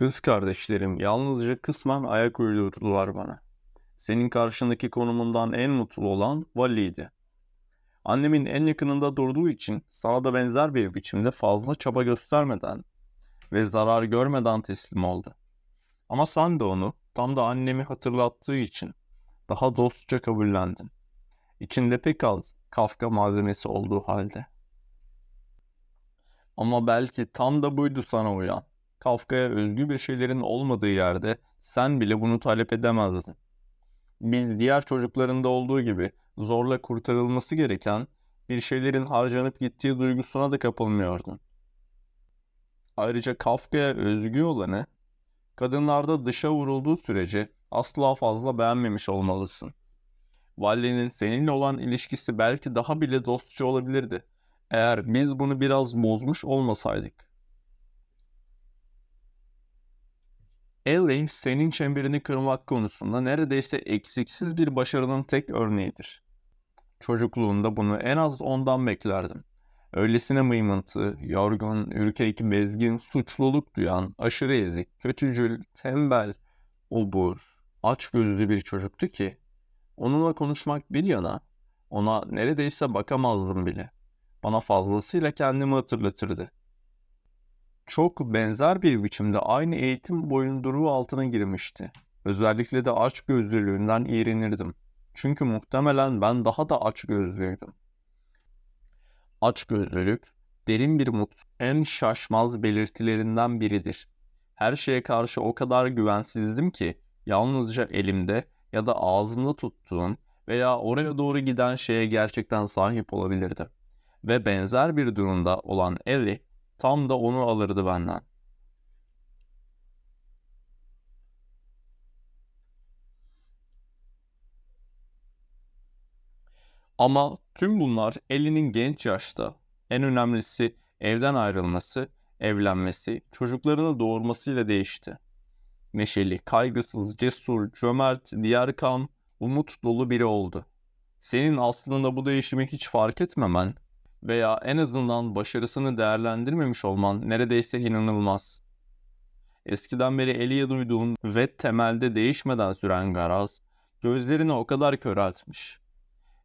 Kız kardeşlerim yalnızca kısmen ayak uydurdular bana. Senin karşındaki konumundan en mutlu olan Vali'ydi. Annemin en yakınında durduğu için sana da benzer bir biçimde fazla çaba göstermeden ve zarar görmeden teslim oldu. Ama sen de onu tam da annemi hatırlattığı için daha dostça kabullendin. İçinde pek az Kafka malzemesi olduğu halde. Ama belki tam da buydu sana uyan. Kafka'ya özgü bir şeylerin olmadığı yerde sen bile bunu talep edemezdin. Biz diğer çocuklarında olduğu gibi zorla kurtarılması gereken bir şeylerin harcanıp gittiği duygusuna da kapılmıyordun. Ayrıca Kafka'ya özgü olanı kadınlarda dışa vurulduğu sürece asla fazla beğenmemiş olmalısın. Valle'nin seninle olan ilişkisi belki daha bile dostça olabilirdi. Eğer biz bunu biraz bozmuş olmasaydık. Ellie senin çemberini kırmak konusunda neredeyse eksiksiz bir başarının tek örneğidir. Çocukluğunda bunu en az ondan beklerdim. Öylesine mıymıntı, yorgun, ürkek, bezgin, suçluluk duyan, aşırı ezik, kötücül, tembel, obur, açgözlü bir çocuktu ki onunla konuşmak bir yana ona neredeyse bakamazdım bile. Bana fazlasıyla kendimi hatırlatırdı çok benzer bir biçimde aynı eğitim boyunduruğu altına girmişti. Özellikle de aç gözlülüğünden iğrenirdim. Çünkü muhtemelen ben daha da aç gözlüydüm. Aç gözlülük, derin bir mut, en şaşmaz belirtilerinden biridir. Her şeye karşı o kadar güvensizdim ki yalnızca elimde ya da ağzımda tuttuğum veya oraya doğru giden şeye gerçekten sahip olabilirdim. Ve benzer bir durumda olan Ellie Tam da onu alırdı benden. Ama tüm bunlar Ellie'nin genç yaşta, en önemlisi evden ayrılması, evlenmesi, çocuklarını doğurmasıyla değişti. Neşeli, kaygısız, cesur, cömert, diğer kan, umut dolu biri oldu. Senin aslında bu değişimi hiç fark etmemen veya en azından başarısını değerlendirmemiş olman neredeyse inanılmaz. Eskiden beri Eli'ye duyduğun ve temelde değişmeden süren garaz, gözlerini o kadar köreltmiş.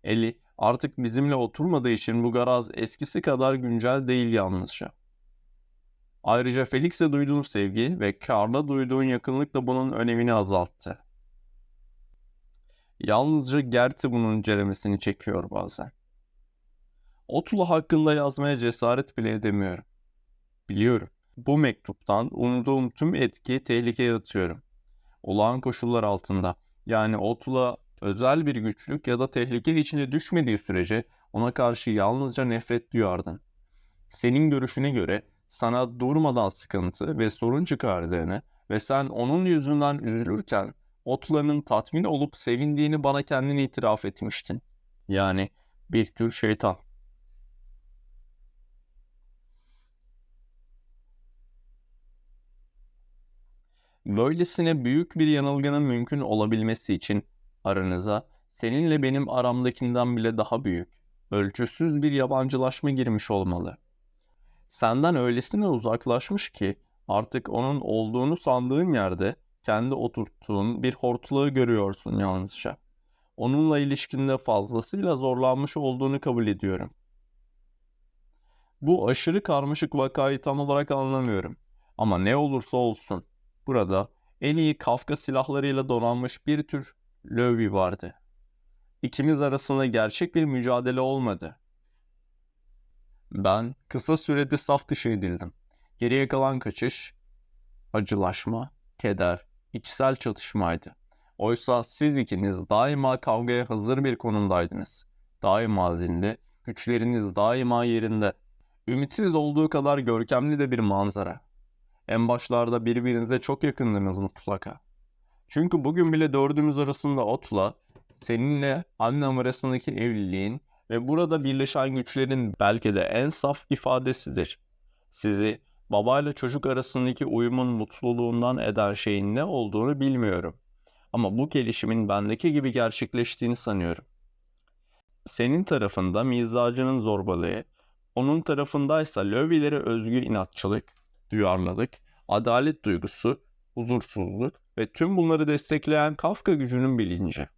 Eli artık bizimle oturmadığı için bu garaz eskisi kadar güncel değil yalnızca. Ayrıca Felix'e duyduğun sevgi ve Karl'a duyduğun yakınlık da bunun önemini azalttı. Yalnızca Gerti bunun ceremesini çekiyor bazen. Otula hakkında yazmaya cesaret bile edemiyorum. Biliyorum. Bu mektuptan umduğum tüm etkiyi tehlikeye atıyorum. Olağan koşullar altında. Yani Otula özel bir güçlük ya da tehlike içine düşmediği sürece ona karşı yalnızca nefret duyardın. Senin görüşüne göre sana durmadan sıkıntı ve sorun çıkardığını ve sen onun yüzünden üzülürken Otula'nın tatmin olup sevindiğini bana kendini itiraf etmiştin. Yani bir tür şeytan. Böylesine büyük bir yanılgının mümkün olabilmesi için aranıza seninle benim aramdakinden bile daha büyük, ölçüsüz bir yabancılaşma girmiş olmalı. Senden öylesine uzaklaşmış ki artık onun olduğunu sandığın yerde kendi oturttuğun bir hortlağı görüyorsun yalnızca. Onunla ilişkinde fazlasıyla zorlanmış olduğunu kabul ediyorum. Bu aşırı karmaşık vakayı tam olarak anlamıyorum. Ama ne olursa olsun Burada en iyi Kafka silahlarıyla donanmış bir tür Löwy vardı. İkimiz arasında gerçek bir mücadele olmadı. Ben kısa sürede saf dışı edildim. Geriye kalan kaçış, acılaşma, keder, içsel çatışmaydı. Oysa siz ikiniz daima kavgaya hazır bir konumdaydınız. Daima zinde, güçleriniz daima yerinde. Ümitsiz olduğu kadar görkemli de bir manzara. En başlarda birbirinize çok yakındınız mutlaka. Çünkü bugün bile dördümüz arasında Ot'la, seninle annem arasındaki evliliğin ve burada birleşen güçlerin belki de en saf ifadesidir. Sizi babayla çocuk arasındaki uyumun mutluluğundan eden şeyin ne olduğunu bilmiyorum. Ama bu gelişimin bendeki gibi gerçekleştiğini sanıyorum. Senin tarafında mizacının zorbalığı, onun tarafındaysa Lövilere özgü inatçılık, duyarlılık, adalet duygusu huzursuzluk ve tüm bunları destekleyen Kafka gücünün bilinci.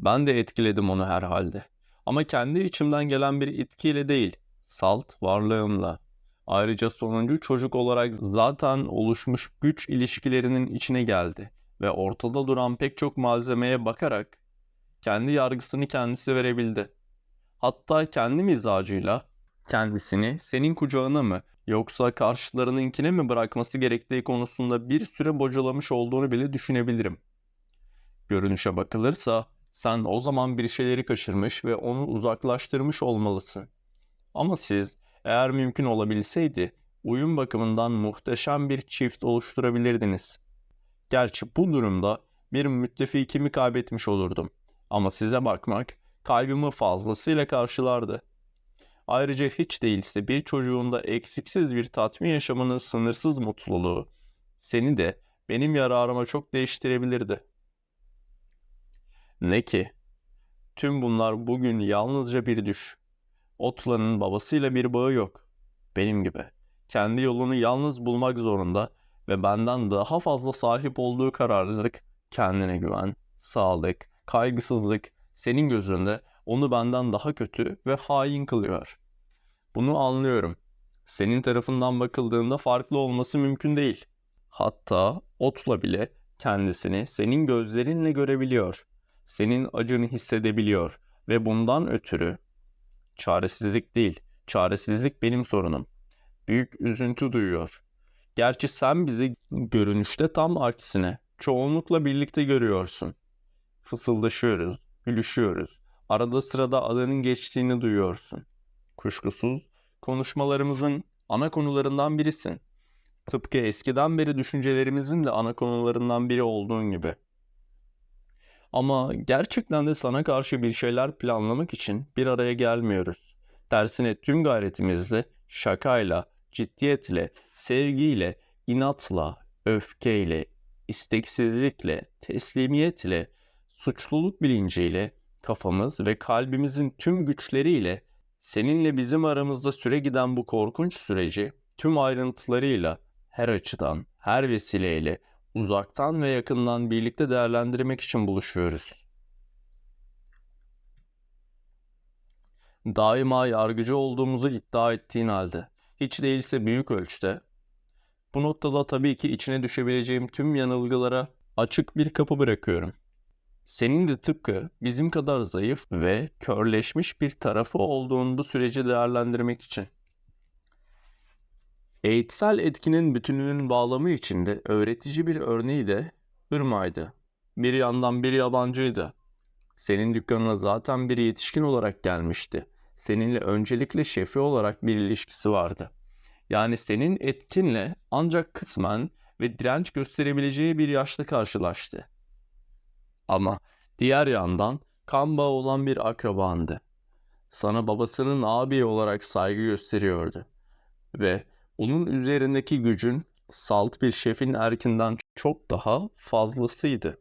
Ben de etkiledim onu herhalde. Ama kendi içimden gelen bir itkiyle değil, salt varlığımla. Ayrıca sonuncu çocuk olarak zaten oluşmuş güç ilişkilerinin içine geldi ve ortada duran pek çok malzemeye bakarak kendi yargısını kendisi verebildi. Hatta kendi mizacıyla kendisini senin kucağına mı yoksa karşılarınınkine mi bırakması gerektiği konusunda bir süre bocalamış olduğunu bile düşünebilirim. Görünüşe bakılırsa sen o zaman bir şeyleri kaçırmış ve onu uzaklaştırmış olmalısın. Ama siz eğer mümkün olabilseydi uyum bakımından muhteşem bir çift oluşturabilirdiniz. Gerçi bu durumda bir müttefikimi kaybetmiş olurdum. Ama size bakmak kalbimi fazlasıyla karşılardı. Ayrıca hiç değilse bir çocuğunda eksiksiz bir tatmin yaşamının sınırsız mutluluğu seni de benim yararıma çok değiştirebilirdi. Ne ki? Tüm bunlar bugün yalnızca bir düş. Otla'nın babasıyla bir bağı yok. Benim gibi. Kendi yolunu yalnız bulmak zorunda ve benden daha fazla sahip olduğu kararlılık, kendine güven, sağlık, kaygısızlık senin gözünde onu benden daha kötü ve hain kılıyor. Bunu anlıyorum. Senin tarafından bakıldığında farklı olması mümkün değil. Hatta Otla bile kendisini senin gözlerinle görebiliyor. Senin acını hissedebiliyor ve bundan ötürü çaresizlik değil, çaresizlik benim sorunum. Büyük üzüntü duyuyor. Gerçi sen bizi görünüşte tam aksine çoğunlukla birlikte görüyorsun. Fısıldaşıyoruz, gülüşüyoruz. Arada sırada adının geçtiğini duyuyorsun. Kuşkusuz konuşmalarımızın ana konularından birisin. Tıpkı eskiden beri düşüncelerimizin de ana konularından biri olduğun gibi. Ama gerçekten de sana karşı bir şeyler planlamak için bir araya gelmiyoruz. Tersine tüm gayretimizle, şakayla, ciddiyetle, sevgiyle, inatla, öfkeyle, isteksizlikle, teslimiyetle, suçluluk bilinciyle, kafamız ve kalbimizin tüm güçleriyle seninle bizim aramızda süre giden bu korkunç süreci tüm ayrıntılarıyla, her açıdan, her vesileyle, uzaktan ve yakından birlikte değerlendirmek için buluşuyoruz. Daima yargıcı olduğumuzu iddia ettiğin halde, hiç değilse büyük ölçüde, bu noktada tabii ki içine düşebileceğim tüm yanılgılara açık bir kapı bırakıyorum. Senin de tıpkı bizim kadar zayıf ve körleşmiş bir tarafı olduğun bu süreci değerlendirmek için. Eğitsel etkinin bütününün bağlamı içinde öğretici bir örneği de Irma'ydı. Bir yandan bir yabancıydı. Senin dükkanına zaten bir yetişkin olarak gelmişti. Seninle öncelikle şefi olarak bir ilişkisi vardı. Yani senin etkinle ancak kısmen ve direnç gösterebileceği bir yaşta karşılaştı. Ama diğer yandan kan bağı olan bir akrabandı. Sana babasının abi olarak saygı gösteriyordu. Ve onun üzerindeki gücün salt bir şefin erkinden çok daha fazlasıydı.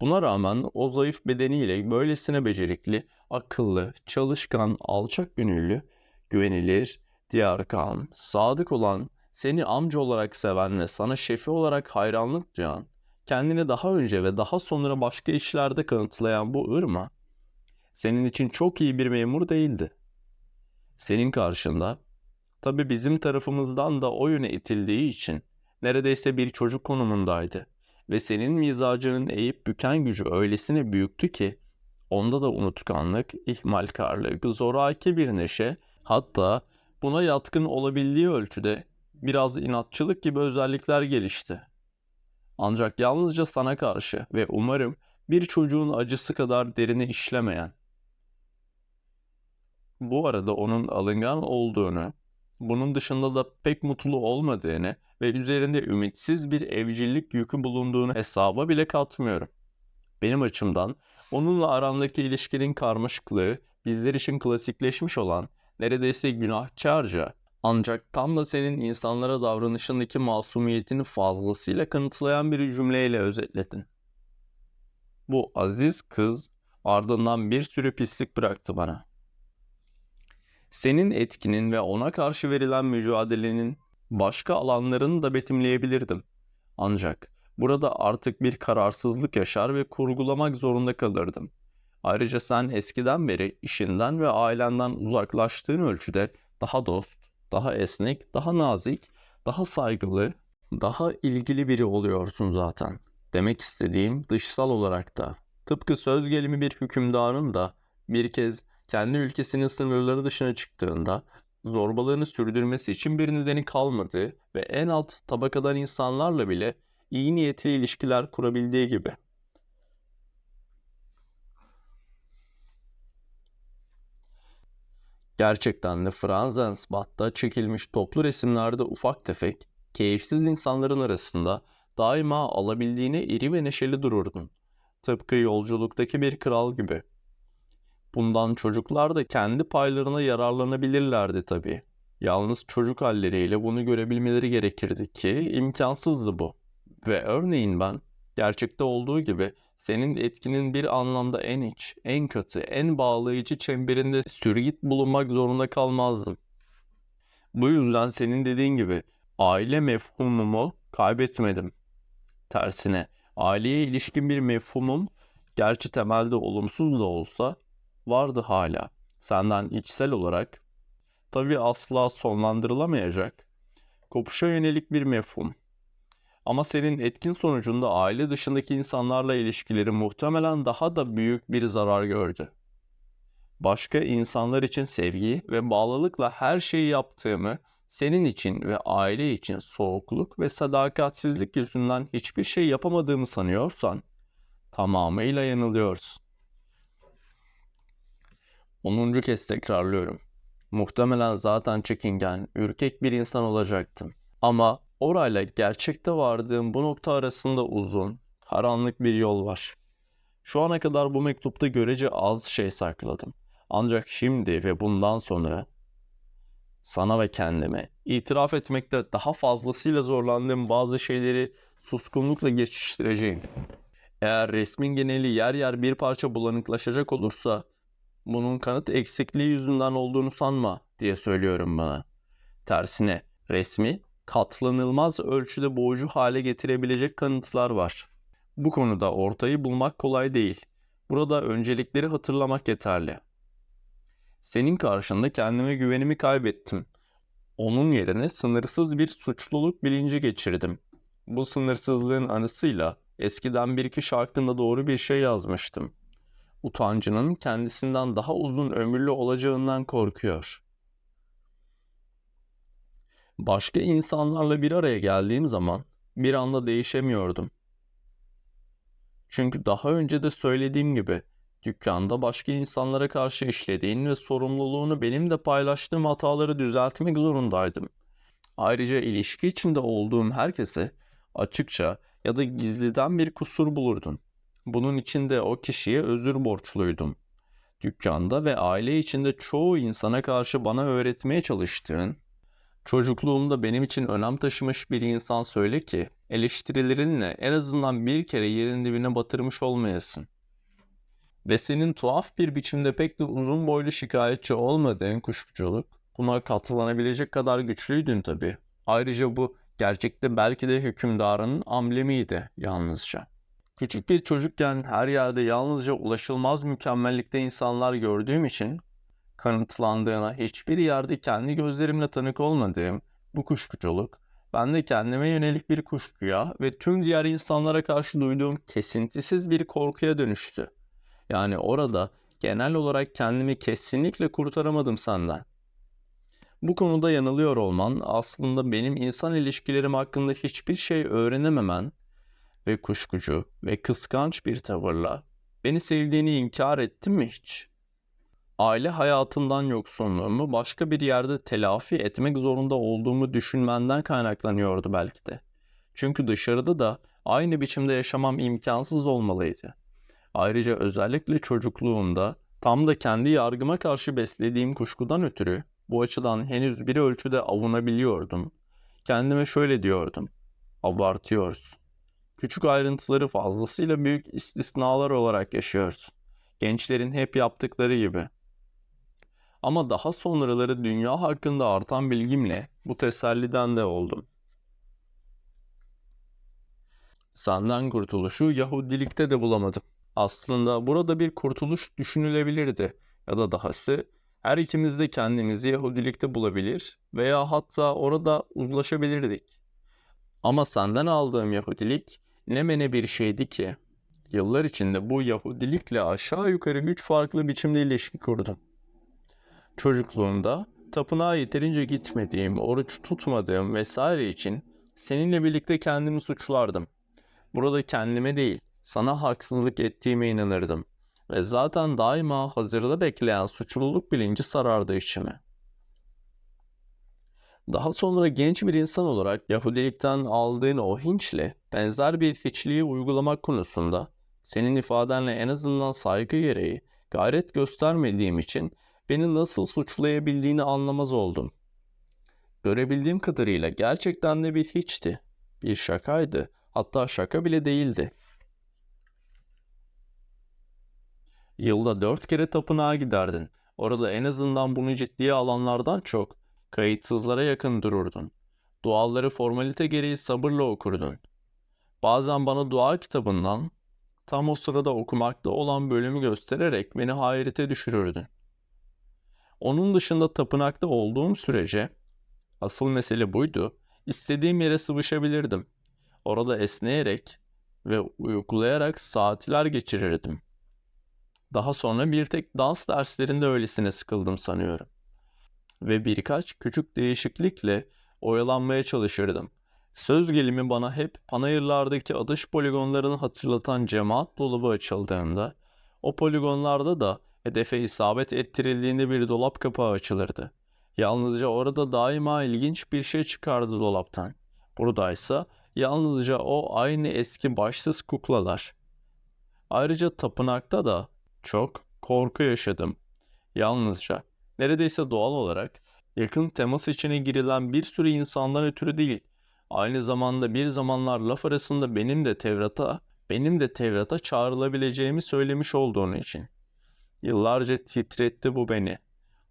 Buna rağmen o zayıf bedeniyle böylesine becerikli, akıllı, çalışkan, alçak gönüllü, güvenilir, diyarkan, sadık olan, seni amca olarak seven ve sana şefi olarak hayranlık duyan, kendini daha önce ve daha sonra başka işlerde kanıtlayan bu Irma, senin için çok iyi bir memur değildi. Senin karşında, tabi bizim tarafımızdan da o yöne itildiği için neredeyse bir çocuk konumundaydı ve senin mizacının eğip büken gücü öylesine büyüktü ki onda da unutkanlık, ihmalkarlık, zoraki bir neşe, hatta buna yatkın olabildiği ölçüde biraz inatçılık gibi özellikler gelişti. Ancak yalnızca sana karşı ve umarım bir çocuğun acısı kadar derine işlemeyen. Bu arada onun alıngan olduğunu, bunun dışında da pek mutlu olmadığını ve üzerinde ümitsiz bir evcillik yükü bulunduğunu hesaba bile katmıyorum. Benim açımdan onunla arandaki ilişkinin karmaşıklığı bizler için klasikleşmiş olan neredeyse günahkarca ancak tam da senin insanlara davranışındaki masumiyetini fazlasıyla kanıtlayan bir cümleyle özetledin. Bu aziz kız ardından bir sürü pislik bıraktı bana. Senin etkinin ve ona karşı verilen mücadelenin başka alanlarını da betimleyebilirdim. Ancak burada artık bir kararsızlık yaşar ve kurgulamak zorunda kalırdım. Ayrıca sen eskiden beri işinden ve ailenden uzaklaştığın ölçüde daha dost, daha esnek, daha nazik, daha saygılı, daha ilgili biri oluyorsun zaten. Demek istediğim dışsal olarak da. Tıpkı söz gelimi bir hükümdarın da bir kez kendi ülkesinin sınırları dışına çıktığında zorbalığını sürdürmesi için bir nedeni kalmadığı ve en alt tabakadan insanlarla bile iyi niyetli ilişkiler kurabildiği gibi. Gerçekten de Franzensbad'da çekilmiş toplu resimlerde ufak tefek, keyifsiz insanların arasında daima alabildiğine iri ve neşeli dururdun. Tıpkı yolculuktaki bir kral gibi. Bundan çocuklar da kendi paylarına yararlanabilirlerdi tabii. Yalnız çocuk halleriyle bunu görebilmeleri gerekirdi ki imkansızdı bu. Ve örneğin ben gerçekte olduğu gibi senin etkinin bir anlamda en iç, en katı, en bağlayıcı çemberinde sürgit bulunmak zorunda kalmazdım. Bu yüzden senin dediğin gibi aile mefhumumu kaybetmedim. Tersine aileye ilişkin bir mefhumum gerçi temelde olumsuz da olsa vardı hala. Senden içsel olarak tabi asla sonlandırılamayacak kopuşa yönelik bir mefhum. Ama senin etkin sonucunda aile dışındaki insanlarla ilişkileri muhtemelen daha da büyük bir zarar gördü. Başka insanlar için sevgi ve bağlılıkla her şeyi yaptığımı, senin için ve aile için soğukluk ve sadakatsizlik yüzünden hiçbir şey yapamadığımı sanıyorsan, tamamıyla yanılıyorsun. Onuncu kez tekrarlıyorum. Muhtemelen zaten çekingen, ürkek bir insan olacaktım. Ama orayla gerçekte vardığım bu nokta arasında uzun, karanlık bir yol var. Şu ana kadar bu mektupta görece az şey sakladım. Ancak şimdi ve bundan sonra sana ve kendime itiraf etmekte daha fazlasıyla zorlandığım bazı şeyleri suskunlukla geçiştireceğim. Eğer resmin geneli yer yer bir parça bulanıklaşacak olursa bunun kanıt eksikliği yüzünden olduğunu sanma diye söylüyorum bana. Tersine resmi katlanılmaz ölçüde boğucu hale getirebilecek kanıtlar var. Bu konuda ortayı bulmak kolay değil. Burada öncelikleri hatırlamak yeterli. Senin karşında kendime güvenimi kaybettim. Onun yerine sınırsız bir suçluluk bilinci geçirdim. Bu sınırsızlığın anısıyla eskiden bir kişi hakkında doğru bir şey yazmıştım. Utancının kendisinden daha uzun ömürlü olacağından korkuyor. Başka insanlarla bir araya geldiğim zaman bir anda değişemiyordum. Çünkü daha önce de söylediğim gibi dükkanda başka insanlara karşı işlediğin ve sorumluluğunu benim de paylaştığım hataları düzeltmek zorundaydım. Ayrıca ilişki içinde olduğum herkese açıkça ya da gizliden bir kusur bulurdun. Bunun için de o kişiye özür borçluydum. Dükkanda ve aile içinde çoğu insana karşı bana öğretmeye çalıştığın, çocukluğumda benim için önem taşımış bir insan söyle ki, eleştirilerinle en azından bir kere yerin dibine batırmış olmayasın. Ve senin tuhaf bir biçimde pek de uzun boylu şikayetçi olmadığın kuşkuculuk, buna katlanabilecek kadar güçlüydün tabii. Ayrıca bu gerçekte belki de hükümdarının amblemiydi yalnızca. Küçük bir çocukken her yerde yalnızca ulaşılmaz mükemmellikte insanlar gördüğüm için kanıtlandığına hiçbir yerde kendi gözlerimle tanık olmadığım bu kuşkuculuk bende kendime yönelik bir kuşkuya ve tüm diğer insanlara karşı duyduğum kesintisiz bir korkuya dönüştü. Yani orada genel olarak kendimi kesinlikle kurtaramadım senden. Bu konuda yanılıyor olman aslında benim insan ilişkilerim hakkında hiçbir şey öğrenememen ve kuşkucu ve kıskanç bir tavırla beni sevdiğini inkar ettin mi hiç? Aile hayatından yoksunluğumu başka bir yerde telafi etmek zorunda olduğumu düşünmenden kaynaklanıyordu belki de. Çünkü dışarıda da aynı biçimde yaşamam imkansız olmalıydı. Ayrıca özellikle çocukluğumda tam da kendi yargıma karşı beslediğim kuşkudan ötürü bu açıdan henüz bir ölçüde avunabiliyordum. Kendime şöyle diyordum. Abartıyorsun. Küçük ayrıntıları fazlasıyla büyük istisnalar olarak yaşıyoruz. Gençlerin hep yaptıkları gibi. Ama daha sonraları dünya hakkında artan bilgimle bu teselliden de oldum. Senden kurtuluşu Yahudilikte de bulamadım. Aslında burada bir kurtuluş düşünülebilirdi. Ya da dahası her ikimiz de kendimizi Yahudilikte bulabilir veya hatta orada uzlaşabilirdik. Ama senden aldığım Yahudilik ne mene bir şeydi ki. Yıllar içinde bu Yahudilikle aşağı yukarı üç farklı biçimde ilişki kurdum. Çocukluğumda tapınağa yeterince gitmediğim, oruç tutmadığım vesaire için seninle birlikte kendimi suçlardım. Burada kendime değil, sana haksızlık ettiğime inanırdım. Ve zaten daima hazırda bekleyen suçluluk bilinci sarardı içime. Daha sonra genç bir insan olarak Yahudilikten aldığın o hinçle benzer bir hiçliği uygulamak konusunda senin ifadenle en azından saygı gereği gayret göstermediğim için beni nasıl suçlayabildiğini anlamaz oldum. Görebildiğim kadarıyla gerçekten de bir hiçti. Bir şakaydı. Hatta şaka bile değildi. Yılda dört kere tapınağa giderdin. Orada en azından bunu ciddiye alanlardan çok kayıtsızlara yakın dururdun. Duaları formalite gereği sabırla okurdun. Bazen bana dua kitabından tam o sırada okumakta olan bölümü göstererek beni hayrete düşürürdün. Onun dışında tapınakta olduğum sürece asıl mesele buydu. İstediğim yere sıvışabilirdim. Orada esneyerek ve uykulayarak saatler geçirirdim. Daha sonra bir tek dans derslerinde öylesine sıkıldım sanıyorum. Ve birkaç küçük değişiklikle oyalanmaya çalışırdım. Söz gelimi bana hep panayırlardaki atış poligonlarını hatırlatan cemaat dolabı açıldığında, o poligonlarda da hedefe isabet ettirildiğinde bir dolap kapağı açılırdı. Yalnızca orada daima ilginç bir şey çıkardı dolaptan. Buradaysa yalnızca o aynı eski başsız kuklalar. Ayrıca tapınakta da çok korku yaşadım. Yalnızca, neredeyse doğal olarak yakın temas içine girilen bir sürü insandan ötürü değil, aynı zamanda bir zamanlar laf arasında benim de Tevrat'a, benim de Tevrat'a çağrılabileceğimi söylemiş olduğunu için. Yıllarca titretti bu beni.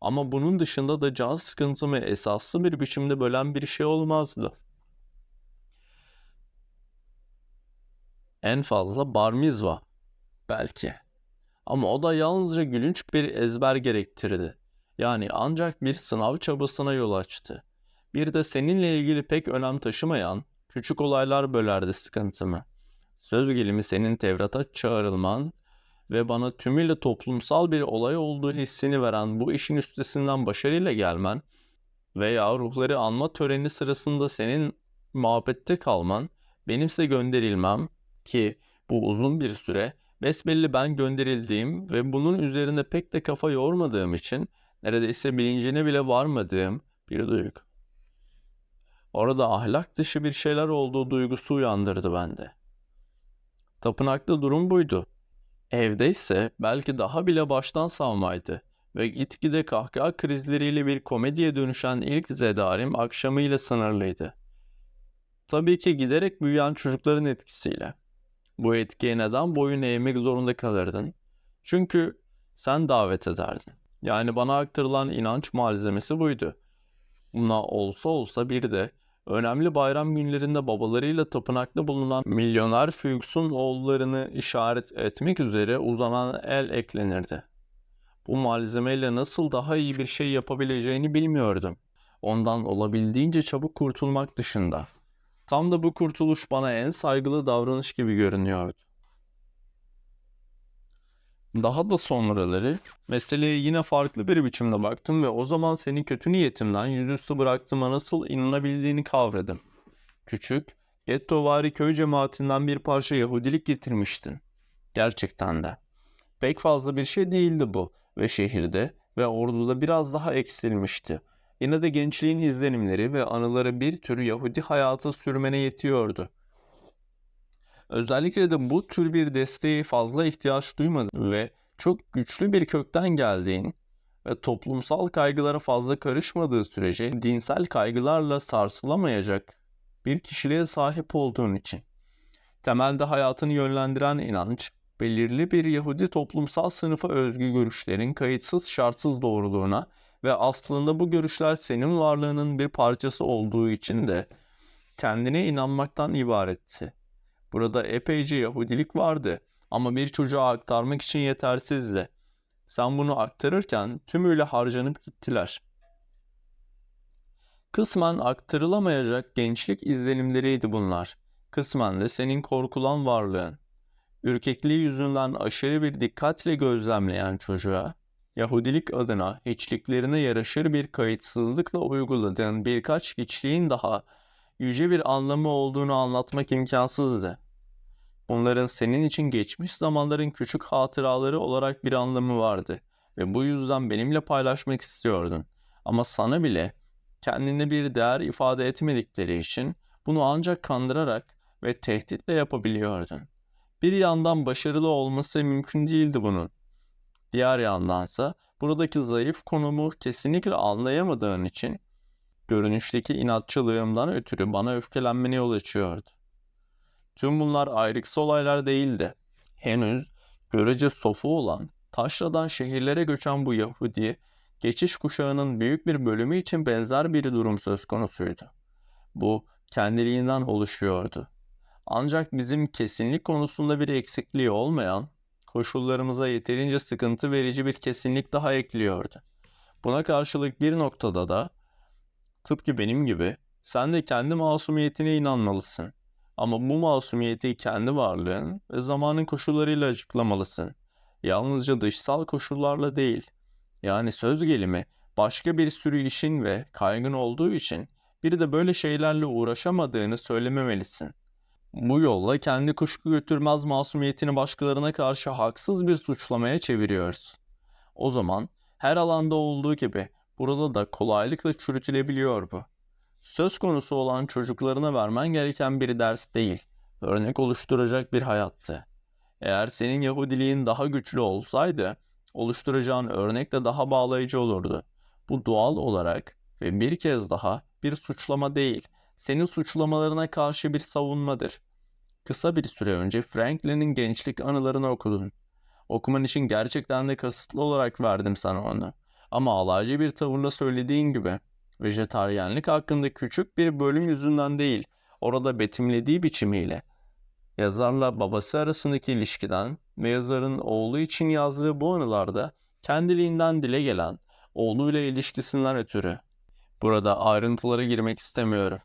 Ama bunun dışında da can sıkıntımı esaslı bir biçimde bölen bir şey olmazdı. En fazla bar mizva. Belki. Ama o da yalnızca gülünç bir ezber gerektirdi. Yani ancak bir sınav çabasına yol açtı. Bir de seninle ilgili pek önem taşımayan küçük olaylar bölerdi sıkıntımı. Söz gelimi senin Tevrat'a çağrılman ve bana tümüyle toplumsal bir olay olduğu hissini veren bu işin üstesinden başarıyla gelmen veya ruhları anma töreni sırasında senin muhabbette kalman, benimse gönderilmem ki bu uzun bir süre besbelli ben gönderildiğim ve bunun üzerinde pek de kafa yormadığım için neredeyse bilincine bile varmadığım bir duygu. Orada ahlak dışı bir şeyler olduğu duygusu uyandırdı bende. Tapınakta durum buydu. Evde ise belki daha bile baştan savmaydı ve gitgide kahkaha krizleriyle bir komediye dönüşen ilk zedarim akşamıyla sınırlıydı. Tabii ki giderek büyüyen çocukların etkisiyle. Bu etkiye neden boyun eğmek zorunda kalırdın? Çünkü sen davet ederdin. Yani bana aktarılan inanç malzemesi buydu. Buna olsa olsa bir de önemli bayram günlerinde babalarıyla tapınakta bulunan milyoner Fuchs'un oğullarını işaret etmek üzere uzanan el eklenirdi. Bu malzemeyle nasıl daha iyi bir şey yapabileceğini bilmiyordum. Ondan olabildiğince çabuk kurtulmak dışında. Tam da bu kurtuluş bana en saygılı davranış gibi görünüyordu. Daha da sonraları meseleye yine farklı bir biçimde baktım ve o zaman seni kötü niyetimden yüzüstü bıraktığıma nasıl inanabildiğini kavradım. Küçük, gettovari köy cemaatinden bir parça Yahudilik getirmiştin. Gerçekten de. Pek fazla bir şey değildi bu ve şehirde ve orduda biraz daha eksilmişti. Yine de gençliğin izlenimleri ve anıları bir tür Yahudi hayatı sürmene yetiyordu. Özellikle de bu tür bir desteğe fazla ihtiyaç duymadın ve çok güçlü bir kökten geldiğin ve toplumsal kaygılara fazla karışmadığı sürece dinsel kaygılarla sarsılamayacak bir kişiliğe sahip olduğun için. Temelde hayatını yönlendiren inanç, belirli bir Yahudi toplumsal sınıfa özgü görüşlerin kayıtsız şartsız doğruluğuna ve aslında bu görüşler senin varlığının bir parçası olduğu için de kendine inanmaktan ibaretti. Burada epeyce Yahudilik vardı ama bir çocuğa aktarmak için yetersizdi. Sen bunu aktarırken tümüyle harcanıp gittiler. Kısmen aktarılamayacak gençlik izlenimleriydi bunlar. Kısmen de senin korkulan varlığın. Ürkekliği yüzünden aşırı bir dikkatle gözlemleyen çocuğa, Yahudilik adına hiçliklerine yaraşır bir kayıtsızlıkla uyguladığın birkaç hiçliğin daha yüce bir anlamı olduğunu anlatmak imkansızdı. Bunların senin için geçmiş zamanların küçük hatıraları olarak bir anlamı vardı ve bu yüzden benimle paylaşmak istiyordun. Ama sana bile kendine bir değer ifade etmedikleri için bunu ancak kandırarak ve tehditle yapabiliyordun. Bir yandan başarılı olması mümkün değildi bunun. Diğer yandansa buradaki zayıf konumu kesinlikle anlayamadığın için görünüşteki inatçılığımdan ötürü bana öfkelenmene yol açıyordu. Tüm bunlar ayrıksı olaylar değildi. Henüz görece sofu olan, taşradan şehirlere göçen bu Yahudi, geçiş kuşağının büyük bir bölümü için benzer bir durum söz konusuydu. Bu kendiliğinden oluşuyordu. Ancak bizim kesinlik konusunda bir eksikliği olmayan, koşullarımıza yeterince sıkıntı verici bir kesinlik daha ekliyordu. Buna karşılık bir noktada da, tıpkı benim gibi, sen de kendi masumiyetine inanmalısın. Ama bu masumiyeti kendi varlığın ve zamanın koşullarıyla açıklamalısın. Yalnızca dışsal koşullarla değil. Yani söz gelimi başka bir sürü işin ve kaygın olduğu için bir de böyle şeylerle uğraşamadığını söylememelisin. Bu yolla kendi kuşku götürmez masumiyetini başkalarına karşı haksız bir suçlamaya çeviriyoruz. O zaman her alanda olduğu gibi burada da kolaylıkla çürütülebiliyor bu. Söz konusu olan çocuklarına vermen gereken bir ders değil, örnek oluşturacak bir hayattı. Eğer senin Yahudiliğin daha güçlü olsaydı, oluşturacağın örnek de daha bağlayıcı olurdu. Bu doğal olarak ve bir kez daha bir suçlama değil, senin suçlamalarına karşı bir savunmadır. Kısa bir süre önce Franklin'in gençlik anılarını okudun. Okuman için gerçekten de kasıtlı olarak verdim sana onu. Ama alaycı bir tavırla söylediğin gibi, vejetaryenlik hakkında küçük bir bölüm yüzünden değil, orada betimlediği biçimiyle. Yazarla babası arasındaki ilişkiden ve yazarın oğlu için yazdığı bu anılarda kendiliğinden dile gelen oğluyla ilişkisinden ötürü. Burada ayrıntılara girmek istemiyorum.